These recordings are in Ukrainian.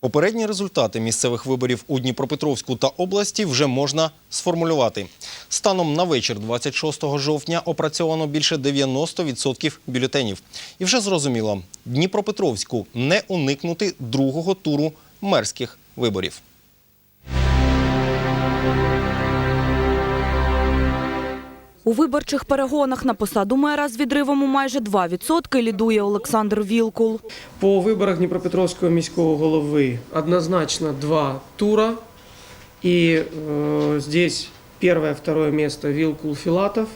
Попередні результати місцевих виборів у Дніпропетровську та області вже можна сформулювати. Станом на вечір 26 жовтня опрацьовано більше 90% бюлетенів. І вже зрозуміло, Дніпропетровську не уникнути другого туру мерських виборів. У виборчих перегонах на посаду мера з відривом у майже 2% лідує Олександр Вілкул. По виборах Дніпропетровського міського голови однозначно два тура. И э, здесь первое, второе место Вилкул Филатов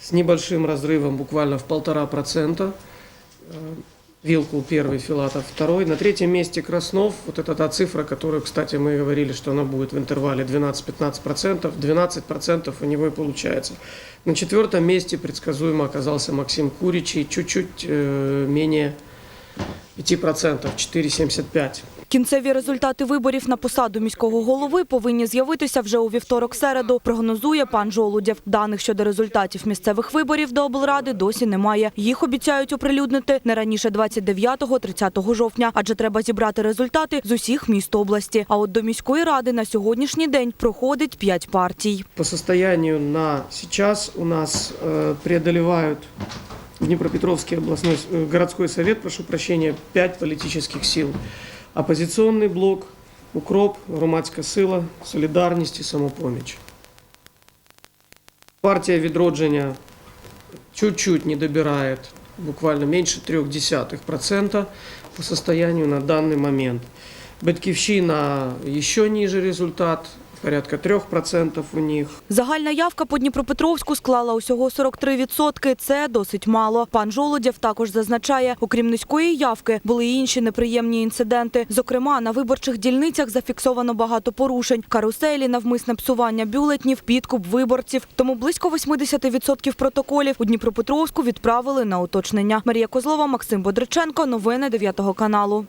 с небольшим разрывом, буквально в полтора процента. Э, Вилкул первый, Филатов второй. На третьем месте Краснов. Вот это та цифра, которую, кстати, мы говорили, что она будет в интервале 12-15%. 12% у него и получается. На четвертом месте предсказуемо оказался Максим Куричий. Чуть-чуть э, менее 5%, 4,75%. Кінцеві результати виборів на посаду міського голови повинні з'явитися вже у вівторок-середу, прогнозує пан Жолудєв. Даних щодо результатів місцевих виборів до облради досі немає. Їх обіцяють оприлюднити не раніше 29-30 жовтня, адже треба зібрати результати з усіх міст області. А от до міської ради на сьогоднішній день проходить п'ять партій. По состоянию на сейчас у нас э, преодолевают Днепропетровский областной э, городской совет, прошу прощения, пять политических сил. Оппозиционный блок, укроп, громадська сила, солідарність і самопоміч. Партия Відродження чуть-чуть не добирает, буквально меньше 0,3% по состоянию на данный момент. Батьківщина еще ниже результат, порядка 3% у них. Загальна явка по Дніпропетровську склала усього 43%. Це досить мало. Пан Жолудєв також зазначає, окрім низької явки, були й інші неприємні інциденти. Зокрема, на виборчих дільницях зафіксовано багато порушень: каруселі, навмисне псування бюлетнів, підкуп виборців. Тому близько 80% протоколів у Дніпропетровську відправили на уточнення. Марія Козлова, Максим Бодриченко. Новини 9 каналу.